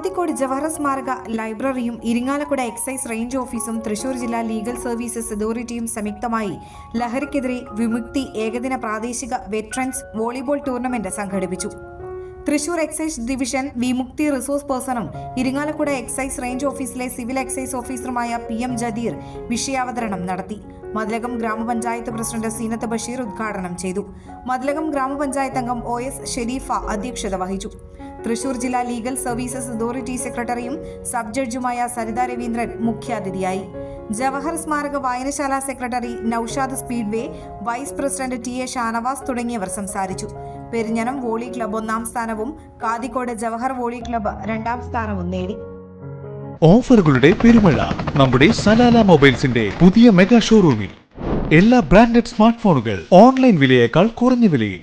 കാതിക്കോട് ജവഹർ സ്മാരക ലൈബ്രറിയും Irinjalakuda excise range ഓഫീസും തൃശൂർ ജില്ലാ ലീഗൽ സർവീസസ് അതോറിറ്റിയും സംയുക്തമായി ലഹരിക്കെതിരെ വിമുക്തി ഏകദിന പ്രാദേശിക വെറ്ററൻസ് വോളിബോൾ ടൂർണമെന്റ് സംഘടിപ്പിച്ചു. Thrissur excise division Vimukthi resource പേഴ്സണും Irinjalakuda excise range ഓഫീസിലെ സിവിൽ എക്സൈസ് ഓഫീസറുമായ പി എം ജദീർ വിഷയാവതരണം നടത്തി. മതിലകം ഗ്രാമപഞ്ചായത്ത് പ്രസിഡന്റ് സീനത്ത് ബഷീർ ഉദ്ഘാടനം ചെയ്തു. മതിലകം ഗ്രാമപഞ്ചായത്ത് അംഗം ഒ എസ് ഷെരീഫ അധ്യക്ഷത വഹിച്ചു. തൃശൂർ ജില്ലാ ലീഗൽ സർവീസസ് അതോറിറ്റി സെക്രട്ടറിയും സബ് ജഡ്ജുമായ സരിത രവീന്ദ്രൻ മുഖ്യാതിഥിയായി. ജവഹർ സ്മാരക വായനശാല secretary Noushad speedway vice president T A Shanavas തുടങ്ങിയവർ സംസാരിച്ചു. പെരിഞ്ഞനം വോളി ക്ലബ് ഒന്നാം സ്ഥാനവും കാതിക്കോട് ജവഹർ വോളി ക്ലബ് രണ്ടാം സ്ഥാനവും നേടി. ഓഫറുകളുടെ പെരുമഴ നമ്മുടെ സലാല മൊബൈൽസിന്റെ പുതിയ മെഗാ ഷോറൂമിൽ. എല്ലാ ബ്രാൻഡഡ് സ്മാർട്ട് ഫോണുകൾ ഓൺലൈൻ വിലയേക്കാൾ കുറഞ്ഞ വിലയിൽ.